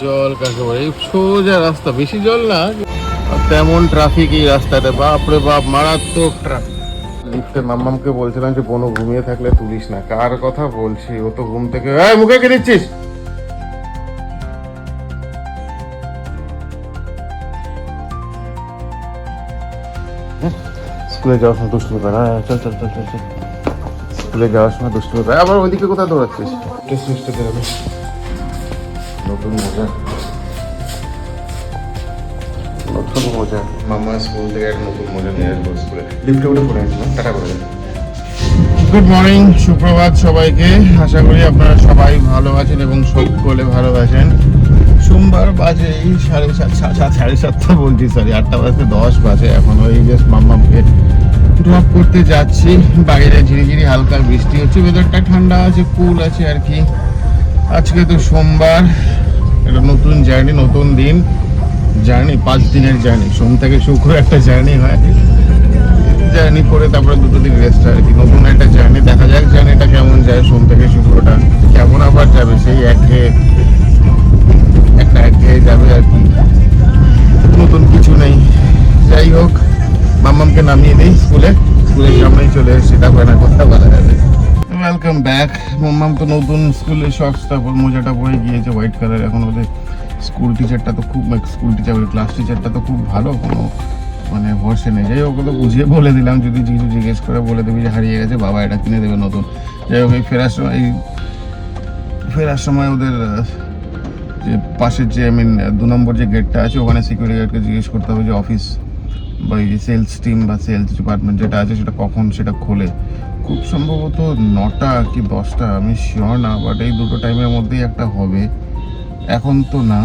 জল কাকে বলে সোজা রাস্তা বেশি জল না তেমন ট্রাফিক এই রাস্তাতে। বাপরে বাপ মারাত্মক ট্রাফিক লিফটে মাম্মামকে বলছিলাম যে কোনো ঘুমিয়ে থাকলে তুলিস না। কার কথা বলছি? ও তো ঘুম থেকে এই মুখে কে দিচ্ছিস? স্কুলে যাওয়ার সময় দুষ্টুমি করে। হ্যাঁ চল চল চল চল স্কুলে যাওয়ার সময় দুষ্টুমি করে। আবার ওইদিকে কোথায় দৌড়াচ্ছিস? টেস্ট টেস্ট নতুন মজা। নতুন মজা। মামা স্কুল থেকে একটা নতুন মজা নিয়ে আসব স্কুলে। লিফটে উঠে পড়ে আসলাম টাটা করে গুড মর্নিং সুপ্রভাত সবাইকে। আশা করি আপনারা সবাই ভালো আছেন এবং সকলে ভালো আছেন সোমবার বাজে এই সাড়ে সাত সাড়ে সাতটা বলছি সরি আটটা বাজতে দশ বাজে। এখন ওই জাস্ট মাম্মামকে ড্রপ করতে যাচ্ছি। বাইরে ঝিরিঝিরি হালকা বৃষ্টি হচ্ছে ওয়েদারটা ঠান্ডা আছে কুল আছে আর কি। আজকে তো সোমবার। একটা নতুন জার্নি, নতুন দিন। জার্নি, পাঁচ দিনের জার্নি। সোম থেকে শুক্র একটা জার্নি হয়। জার্নি করে তারপরে দুটো দিন রেস্ট আর কি। নতুন একটা জার্নি। দেখা যাক জার্নিটা কেমন যায় সোম থেকে শুক্রটা। কেমন আবার যাবে সেই একঘেয়ে একটা একঘেয়ে যাবে আর কি। নতুন কিছু নেই। যাই হোক, মাম্মামকে নামিয়ে দিই স্কুলে। স্কুলের সামনেই চলে এসেছি। তারপরে না কথা বলা যাবে। ওয়েলকাম ব্যাক মাম্মাম তো নতুন স্কুলে শর্টসটা মোজাটা পরে গিয়েছে হোয়াইট কালার এখন ওদের স্কুল টিচারটা তো খুব স্কুল টিচার ক্লাস টিচারটা তো খুব ভালো, কোনো মানে ভরসে নেই। যাই হোক তো বুঝিয়ে বলে দিলাম, যদি কিছু জিজ্ঞেস করে বলে দেবে যে হারিয়ে গেছে, বাবা এটা কিনে দেবে নতুন। যাই হোক, এই ফেরার সময়, এই ফেরার সময় ওদের যে পাশের যে আই মিন দু নম্বর যে গেটটা আছে, ওখানে সিকিউরিটি গার্ডকে জিজ্ঞেস করতে হবে যে অফিস বা এই সেলস টিম বা সেলস ডিপার্টমেন্ট যেটা আছে, সেটা কখন সেটা খোলে। খুব সম্ভবত নটা কি দশটা, আমি শিওর না বাট এই দুটো টাইমের মধ্যেই একটা হবে। এখন তো না।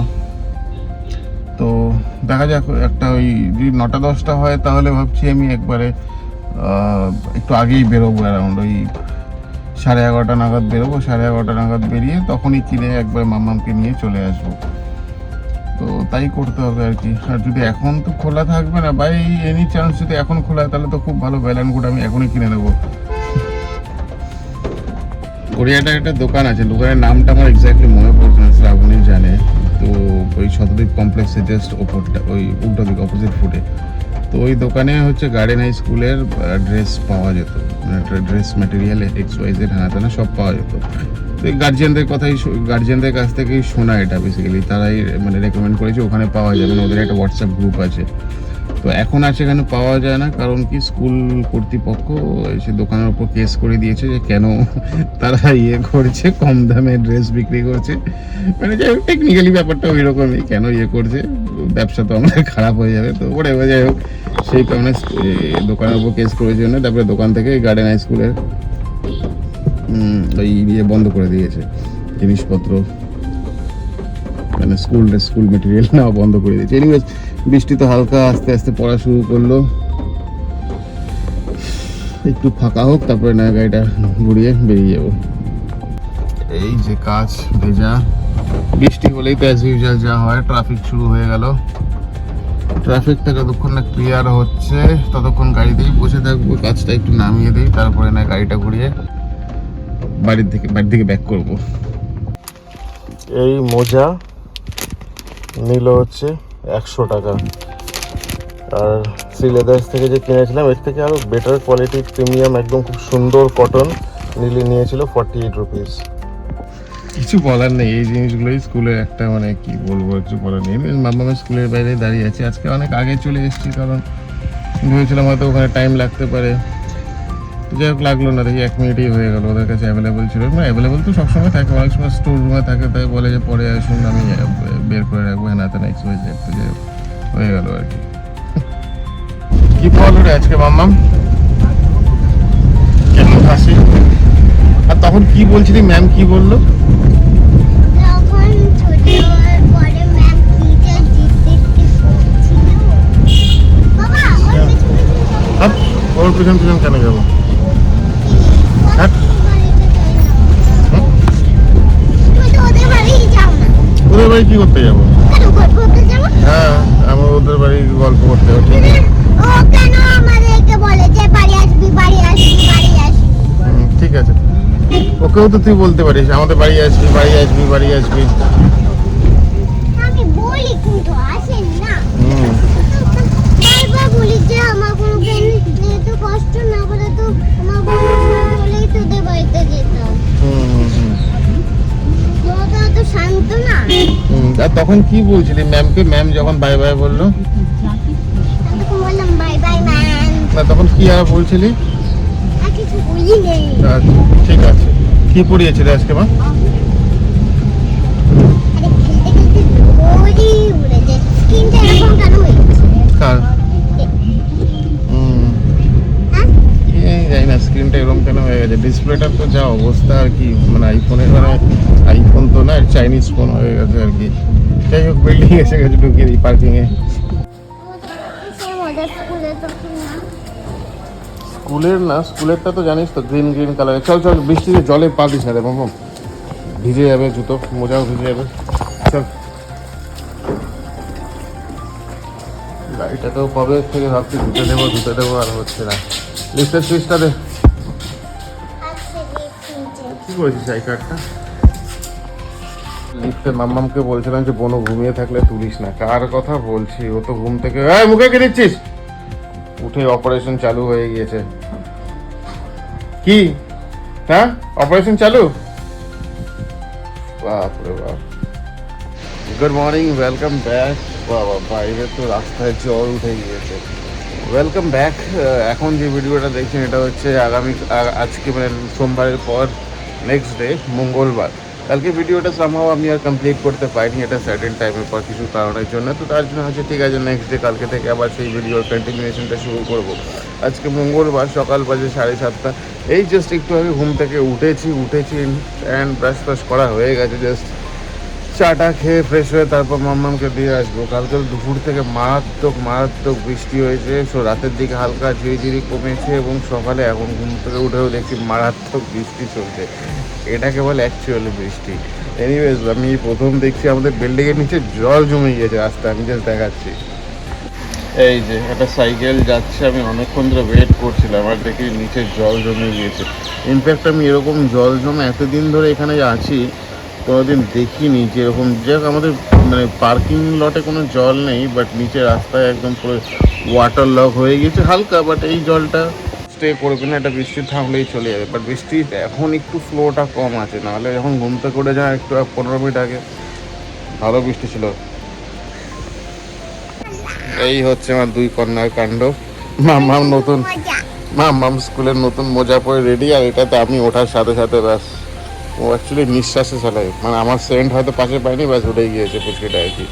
তো দেখা যাক, একটা ওই যদি নটা দশটা হয়, তাহলে ভাবছি আমি একবারে একটু আগেই বেরোবো অ্যারাউন্ড ওই সাড়ে এগারোটা নাগাদ বেরোবো, সাড়ে এগারোটা নাগাদ বেরিয়ে তখনই কিনে একবার মামামকে নিয়ে চলে আসব। তো তাই করতে হবে আর কি। আর যদি এখন তো খোলা থাকবে না বাই এনি চান্স যদি এখন খোলা তাহলে তো খুব ভালো ব্যালেন্স গুড আমি এখনই কিনে নেব। গড়িয়াটা একটা দোকান আছে, দোকানের নামটা আমার এক্স্যাক্টলি মনে পড়ছে না শ্রাবণী জানে। তো ওই শতদ্বীপ কমপ্লেক্সের জাস্ট ওপরটা, ওই উল্টো দিকে অপোজিট ফুটে তো ওই দোকানে হচ্ছে গার্ডেন হাই স্কুলের ড্রেস পাওয়া যেত। মানে ড্রেস ম্যাটেরিয়াল এক্স ওয়াইজের হ্যানা তেনা সব পাওয়া যেত। তো এই গার্জিয়ানদের কথাই গার্জিয়ানদের কাছ থেকেই শোনা এটা বেসিক্যালি তারাই মানে রেকমেন্ড করেছে, ওখানে পাওয়া যাবে ওদের একটা হোয়াটসঅ্যাপ গ্রুপ আছে। তো এখন আর সেখানে পাওয়া যায় না, কারণ কি স্কুল কর্তৃপক্ষ সে দোকানের উপর কেস করে দিয়েছে যে কেন তারা ইয়ে করছে, কম দামে ড্রেস বিক্রি করছে। মানে যাই হোক টেকনিক্যালি ব্যাপারটা ওই রকমই কেন ইয়ে করছে, ব্যবসা তো আমাদের খারাপ হয়ে যাবে, তো ওরে যাই হোক। সেই কারণে দোকানের উপর কেস করেছে জন্য তারপরে দোকান থেকে গার্ডেন হাই স্কুলের ওই ইয়ে বন্ধ করে দিয়েছে, জিনিসপত্র। মানে স্কুল স্কুল মেটেরিয়াল নেওয়া বন্ধ করে দিয়েছে। এনিওয়েজ বৃষ্টি তো হালকা আস্তে আস্তে পড়া শুরু করল। একটু ফাঁকা হোক, তারপরে না গাড়িটা ঘুরিয়ে বেরিয়ে যাব। এই যে কাজ ভেজা। বৃষ্টি হলেই তো অ্যাজ ইউজুয়াল যা হয় ট্রাফিক শুরু হয়ে গেল। ট্রাফিকটা যতক্ষণ না ক্লিয়ার হচ্ছে, ততক্ষণ গাড়িতেই বসে থাকব, কাজটা একটু নামিয়ে দিই, তারপরে না গাড়িটা ঘুরিয়ে বাড়ির থেকে বাড়ির থেকে ব্যাক করব। এই মোজা নিল হচ্ছে একশো টাকা। আর শ্রী লেদার্স থেকে যে কিনেছিলাম, এর থেকে আরও বেটার কোয়ালিটির প্রিমিয়াম একদম খুব সুন্দর কটন নিলে নিয়েছিল ফর্টি এইট রুপিস কিছু বলার নেই, এই জিনিসগুলোই স্কুলে একটা মানে কি বলব, কিছু বলার নেই। মামা স্কুলের বাইরে দাঁড়িয়ে আছে। আজকে অনেক আগে চলে এসেছি, কারণ ভেবেছিলাম হয়তো ওখানে টাইম লাগতে পারে। যাই হোক লাগল না দেখি এক মিনিটই হয়ে গেলো ওদের কাছে অ্যাভেলেবল ছিল। না অ্যাভেলেবল তো সবসময় থাকে অনেক সময় স্টোর রুমে থাকে তাই বলে যে পরে আসুন আমি বের করে রাখব হ্যাঁ না নেক্সট হয়ে যায় তো যাই হোক, হয়ে গেলো আর কি। কি বলো রে আজকে মাম্মাম? কেমন হাসি? আর তখন কি বলছিলি ম্যাম কি বলল? হ্যাঁ। ওর পিছন পিছন কেন যাব? ওদের কি করতে যাব? যাব হ্যাঁ আমার ওদের বাড়ি গল্প করতে হবে, ঠিক আছে? বলে ঠিক আছে। ওকেও তো তুই বলতে পারিস, আমাদের বাড়ি আসবি বাড়ি আসবি বাড়ি আসবি। বলি যে আমার কোনো কষ্ট না করে তো আমার শান্ত না? আর তখন কি বলছিলি ম্যামকে ম্যাম যখন বাই বাই বলল? আমি বললাম বাই বাই ম্যান না তখন কি আর বলছিলি? আর কিছু বলি আচ্ছা, ঠিক আছে। কি পড়িয়েছিলে আজকে মা কার? হুম। হ্যাঁ? জানি না স্ক্রিনটা এরকম কেন হয়ে গেছে? ডিসপ্লেটার তো যা অবস্থা আর কি মানে আইফোনের মানে আইফোন তো না চাইনিজ ফোন হয়ে গেছে আর কি। যাই হোক বিল্ডিং এসে গেছে ঢুকিয়ে দিই পার্কিংয়ে স্কুলের না স্কুলেরটা তো জানিস তো গ্রিন গ্রিন কালার চল চল বৃষ্টিতে জলে পা দিস না রে মামা। ভিজে যাবে জুতো মোজাও ভিজে যাবে। চল। গাড়িটাকেও কবে থেকে ভাবছি ধুতে দেবো ধুতে দেবো আর হচ্ছে না। লিফটের সুইচটা দে। কি করেছিস আই কার্ডটা? মাম্মামকে বলছিলাম যে, বোনো, ঘুমিয়ে থাকলে তুলিস না। কার কথা বলছি? ও তো ঘুম থেকে মুখে কে দিচ্ছিস? উঠে অপারেশন চালু হয়ে গিয়েছে। কি? হ্যাঁ? অপারেশন চালু? বাপরে বাপ। গুড মর্নিং ওয়েলকাম ব্যাক বাবা, বাইরে তো রাস্তায় জল উঠে গিয়েছে। ওয়েলকাম ব্যাক এখন যে ভিডিওটা দেখছেন, এটা হচ্ছে আগামী আজকে মানে সোমবারের পর নেক্সট ডে মঙ্গলবার। কালকে ভিডিওটা সামহাও আমি আর কমপ্লিট করতে পারিনি, এটা সার্টেন টাইমের পর কিছু কারণের জন্য। তো তার জন্য হচ্ছে ঠিক আছে নেক্সট ডে কালকে থেকে আবার সেই ভিডিওর কন্টিনিউশনটা শুরু করব। আজকে মঙ্গলবার সকাল বাজে সাড়ে সাতটা। এই জাস্ট একটু আমি ঘুম থেকে উঠেছি উঠেছি অ্যান্ড ব্রাশ ফ্রাশ করা হয়ে গেছে জাস্ট চাটা খেয়ে ফ্রেশ হয়ে তারপর মাম্মামকে দিয়ে আসব। কালকে দুপুর থেকে মারাত্মক মারাত্মক বৃষ্টি হয়েছে। সো রাতের দিকে হালকা ঝিরিঝিরি কমেছে এবং সকালে এখন ঘুম থেকে উঠেও দেখছি মারাত্মক বৃষ্টি চলছে। এটাকে বলে অ্যাকচুয়ালি বৃষ্টি। এনিওয়েজ আমি প্রথম দেখছি আমাদের বিল্ডিংয়ের নিচে জল জমে গিয়েছে রাস্তা আমি জাস্ট দেখাচ্ছি। এই যে, একটা সাইকেল যাচ্ছে। আমি অনেকক্ষণ ধরে ওয়েট করছিলাম, আর দেখি নিচে জল জমে গিয়েছে। ইনফ্যাক্ট আমি এরকম জল জমে এতদিন ধরে এখানে আছি কোনোদিন দেখিনি যে এরকম যে আমাদের মানে পার্কিং লটে কোনো জল নেই বাট নিচে রাস্তায় একদম পুরো ওয়াটার লক হয়ে গেছে হালকা বাট এই জলটা স্টে করবে না, এটা বৃষ্টি থামলেই চলে যাবে। বাট বৃষ্টি এখন একটু ফ্লোটা কম আছে, নাহলে যখন ঘুমতে করে যায় একটু পনেরো মিনিট আগে। ভালো বৃষ্টি ছিল। এই হচ্ছে আমার দুই কন্যার কাণ্ড। মাম নতুন মজা মাম্মাম স্কুলের নতুন মোজা পরে রেডি আর এটাতে আমি ওঠার সাথে সাথে ব্যাস। ও অ্যাকচুয়ালি নিঃশ্বাসে চালায়। মানে আমার সেন্ট হয়তো পাশে পাইনি ব্যাস উঠেই গিয়েছে পুচকিটা আর কি।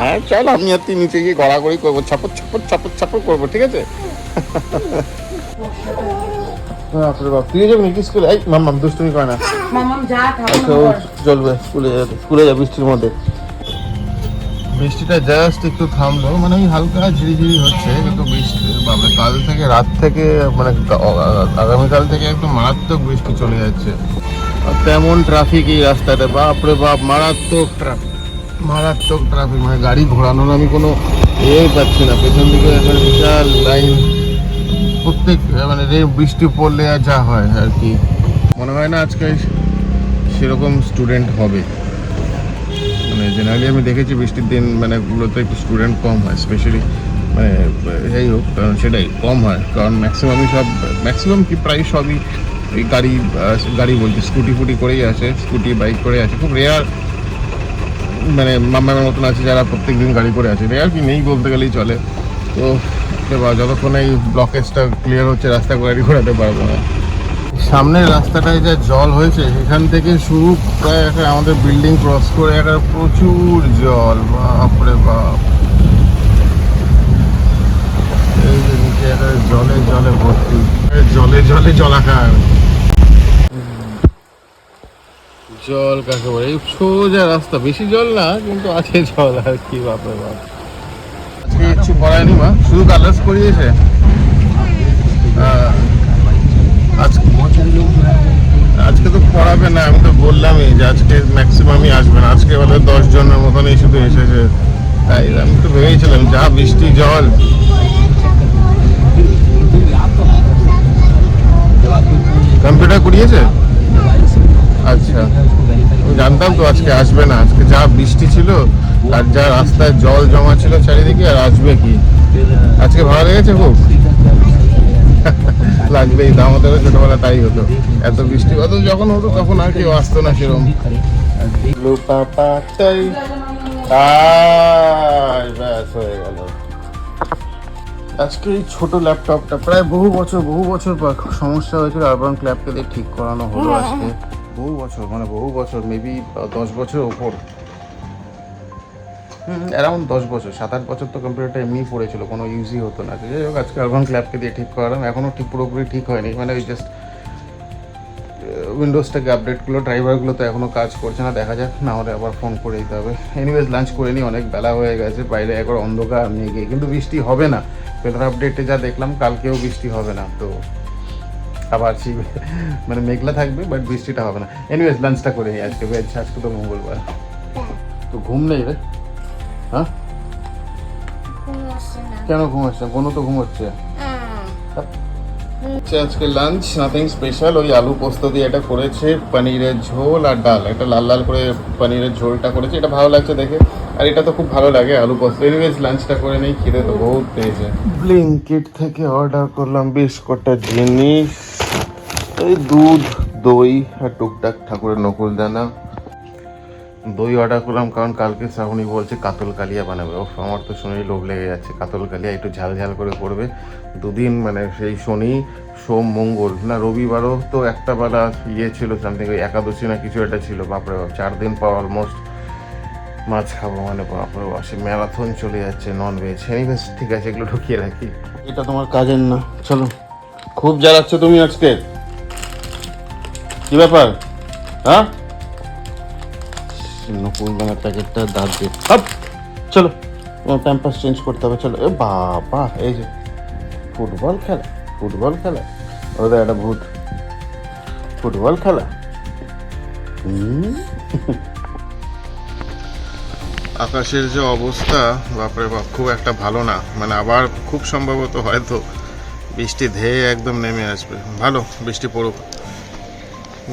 হ্যাঁ চল আমি আর তুই নিচে গিয়ে গড়াগড়ি করব ছাপড় ছাপড় ছাপড় ছাপড় করব ঠিক আছে? বাপরে বাপ তুই যাবি নাকি স্কুলে? এই মাম্মাম দুষ্টুমি করে না। মামাম যা আচ্ছা চলবে স্কুলে যাবে স্কুলে যাবে বৃষ্টির মধ্যে। বৃষ্টিটা জাস্ট একটু থামলো। মানে ওই হালকা ঝিরিঝিরি হচ্ছে, কিন্তু বৃষ্টি বাবা কাল থেকে রাত থেকে মানে আগামীকাল থেকে একদম মারাত্মক বৃষ্টি চলে যাচ্ছে। আর তেমন ট্রাফিক এই রাস্তাতে। বাপরে বাপ, মারাত্মক ট্রাফিক মারাত্মক ট্রাফিক মানে গাড়ি ঘোরানোর আমি কোনো এ পাচ্ছি না। পেছন দিকে একটা বিশাল লাইন প্রত্যেক মানে বৃষ্টি পড়লে যা হয় আর কি। মনে হয় না আজকে সেরকম স্টুডেন্ট হবে। মানে জেনারেলি আমি দেখেছি বৃষ্টির দিন মানে গুলোতে একটু স্টুডেন্ট কম হয় স্পেশালি মানে যাই হোক, কারণ সেটাই কম হয়। কারণ ম্যাক্সিমামই সব ম্যাক্সিমাম কি প্রায় সবই এই গাড়ি গাড়ি বলছি স্কুটি ফুটি করেই আসে স্কুটি বাইক করে আসে খুব রেয়ার মানে মামার মতন আছে যারা প্রত্যেক দিন গাড়ি করে আছে রেয়ার কি নেই বলতে গেলেই চলে। তো যতক্ষণ এই ব্লকেজটা ক্লিয়ার হচ্ছে রাস্তা গাড়ি ঘোরাতে পারব না। সামনের রাস্তাটায় যা জল হয়েছে সেখান থেকে শুরু প্রায় একটা আমাদের বিল্ডিং ক্রস করে একটা প্রচুর জল। বাপরে বাপ। এই একটা জলে জলে ভর্তি জলে জলে জলাকার। জল কাকে বলে? সোজা রাস্তা। বেশি জল না কিন্তু আছে জল আর কি বাপরে বাপ। আজকে কিছু করায়নি মা শুধু কালার্স করিয়েছে। আহ, আজকে আজকে তো পড়াবে না, আমি তো বললামই যে আজকে ম্যাক্সিমামই আসবে না। আজকে বলে দশ জনের মতনই শুধু এসেছে। তাই আমি তো ভেবেছিলাম, যা বৃষ্টি, জল। কম্পিউটার করিয়েছে আচ্ছা। জানতাম তো আজকে আসবে না। আজকে যা বৃষ্টি ছিল আর যা রাস্তায় জল জমা ছিল চারিদিকে, আর আসবে কি? আজকে ভালো লেগেছে খুব? লাগবেই তো আমাদেরও ছোটবেলা তাই হতো। এত বৃষ্টি হতো, যখন হতো তখন আর কেউ আসতো না সেরকম হয়ে আজকে এই ছোট ল্যাপটপটা, প্রায় বহু বছর বহু বছর পর সমস্যা হয়েছিল, আরবান ক্ল্যাবকে দিয়ে ঠিক করানো হলো আজকে। বহু বছর মানে বহু বছর মেবি দশ বছর ওপর অ্যারাউন্ড দশ বছর সাত আট বছর তো কম্পিউটারটা এমনিই পড়েছিল কোনো ইউজই হতো না। যাই হোক আজকে আরবান ক্ল্যাবকে দিয়ে ঠিক করালাম এখনও ঠিক পুরোপুরি ঠিক হয়নি। মানে ওই জাস্ট উইন্ডোজটাকে আপডেটগুলো ড্রাইভারগুলো তো এখনও কাজ করছে না দেখা যাক না হলে আবার ফোন করে দিতে হবে। এনিওয়েজ লাঞ্চ করে নিই অনেক বেলা হয়ে গেছে বাইরে একবার অন্ধকার নিয়ে গিয়ে কিন্তু বৃষ্টি হবে না। ওয়েদার আপডেটে যা দেখলাম কালকেও বৃষ্টি হবে না তো আবার সেই মানে মেঘলা থাকবে বাট বৃষ্টিটা হবে না। এনিওয়েজ লাঞ্চটা করে নিই আজকে আজকে তো মঙ্গলবার। তো ঘুম নেই রে। হ্যাঁ? কোনো ঘুমাচ্ছে? কোনো তো ঘুমোচ্ছে। হচ্ছে আজকে লাঞ্চ নাথিং স্পেশাল ওই আলু পোস্ত দিয়ে এটা করেছে পনিরের ঝোল আর ডাল। এটা লাল লাল করে পনিরের ঝোলটা করেছে। এটা ভালো লাগছে দেখে। আর এটা তো খুব ভালো লাগে আলু পোস্ত। এনিওয়েজ লাঞ্চটা করে নেই খিদে তো বহুত পেয়েছে। ব্লিঙ্কিট থেকে অর্ডার করলাম বেশ কটা জিনিস এই দুধ দই আর টুকটাক ঠাকুরের নকুল দানা। দই অর্ডার করলাম কারণ কালকে শ্রাবণী বলছে কাতল কালিয়া বানাবে। ও আমার তো শুনেই লোভ লেগে যাচ্ছে, কাতল কালিয়া একটু ঝাল ঝাল করে করবে। দুদিন মানে সেই শনি, সোম, মঙ্গল, না রবিবারও তো একটা বেলা ইয়ে ছিল সামথিং ওই একাদশী না কিছু একটা ছিল, বাপরে বাপ, চার দিন পর অলমোস্ট মাছ খাব মানে বাপরে বাপ, সে ম্যারাথন চলে যাচ্ছে নন ভেজ এনিওয়েজ ঠিক আছে, এগুলো ঢুকিয়ে রাখি। এটা তোমার কাজের না, চলো। খুব জ্বালাচ্ছ তুমি আজকে? কি ব্যাপার? হ্যাঁ? নকুল দানার প্যাকেটটা দাঁত দিয়ে চলো, তোমার প্যাম্পাস চেঞ্জ করতে হবে, চলো। এ বাবা, এই যে ফুটবল খেলা ফুটবল খেলা। ওদের একটা ভূত। ফুটবল খেলা। আকাশের যে অবস্থা, বাপরে বাপ, খুব একটা ভালো না। মানে আবার খুব সম্ভবত হয়তো বৃষ্টি ধেয়ে একদম নেমে আসবে। ভালো, বৃষ্টি পড়ুক।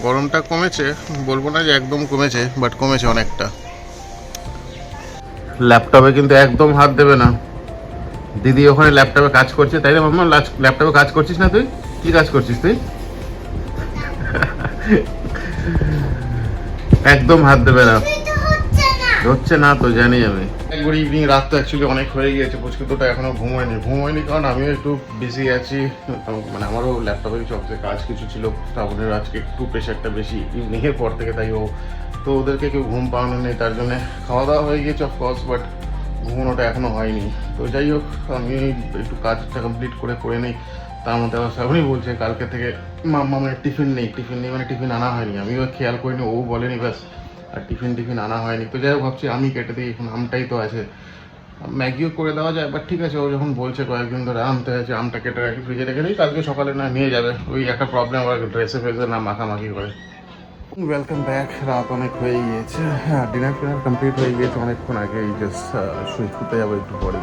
গরমটা কমেছে, বলব না যে একদম কমেছে বাট কমেছে অনেকটা। ল্যাপটপে কিন্তু একদম হাত দেবে না। দিদি ওখানে ল্যাপটপে কাজ করছে, তাই না ল্যাপটপে কাজ করছিস না তুই? কি কাজ করছিস তুই? একদম হাত দেবে না। হচ্ছে না তো, জানি আমি। গুড ইভিনিং রাত তো অ্যাকচুয়ালি অনেক হয়ে গিয়েছে পুচকে দুটো হয়নি। ঘুম হয়নি কারণ আমিও একটু বিজি আছি। মানে আমারও ল্যাপটপে কিছু অফিসে কাজ কিছু ছিল, শ্রাবণের আজকে একটু প্রেশারটা বেশি ইভিনিংয়ের পর থেকে, তাই ও, তো ওদেরকে কেউ ঘুম পাওয়ানো নেই, তার জন্যে খাওয়া দাওয়া হয়ে গিয়েছে অফকোর্স বাট ঘুমানোটা এখনও হয়নি। তো যাই হোক, আমি একটু কাজটা কমপ্লিট করে করে নিই। তার মধ্যে আবার শ্রাবণী বলছে, কালকে থেকে মাম্মা মানে টিফিন নেই টিফিন নেই মানে টিফিন আনা হয়নি। আমিও খেয়াল করিনি, ও বলেনি, ব্যাস। আর টিফিন টিফিন আনা হয়নি। তো যাই হোক, ভাবছি আমি কেটে দিই, এখন আমটাই তো আছে। ম্যাগিও করে দেওয়া যায় বাট ঠিক আছে, ও যখন বলছে কয়েকদিন ধরে আনতে হয়েছে আমটা কেটে রাখি ফ্রিজে রেখে দিই, কালকে সকালে না নিয়ে যাবে। ওই একটা প্রবলেম আবার ড্রেসে ফেসে না মাখামাখি করে। ওয়েলকাম ব্যাক রাত অনেক হয়ে গিয়েছে। হ্যাঁ ডিনার ফিনার কমপ্লিট হয়ে গিয়েছে অনেকক্ষণ আগে, এই জাস্ট শুয়ে শুতে যাব একটু পরে।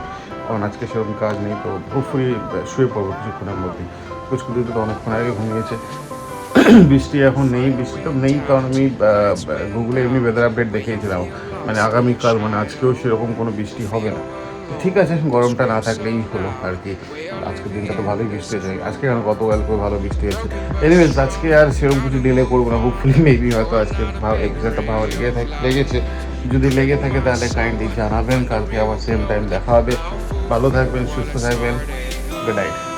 কারণ আজকে সেরকম কাজ নেই, তো হোপফুলি শুয়ে পড়ব কিছুক্ষণের মধ্যেই। কুচকুলি তো অনেকক্ষণ আগে ঘুমিয়েছে। বৃষ্টি এখন নেই, বৃষ্টি তো নেই, কারণ আমি গুগলে এমনি ওয়েদার আপডেট দেখিয়েছিলাম। মানে আগামীকাল মানে আজকেও সেরকম কোনো বৃষ্টি হবে না। ঠিক আছে গরমটা না থাকলেই হলো আর কি। আজকের দিনটা তো ভালোই বৃষ্টি হয়েছে। আজকে আর গতকাল করে ভালো বৃষ্টি হয়েছে? এনিওয়েজ আজকে আর সেরকম কিছু ডিলে করব না। হোপফুলি মেবি হয়তো আজকে ভালো এপিসোডটা ভালো লেগে থাকে, লেগেছে। যদি লেগে থাকে তাহলে কাইন্ডলি জানাবেন। কালকে আবার সেম টাইম দেখা হবে। ভালো থাকবেন, সুস্থ থাকবেন। Good night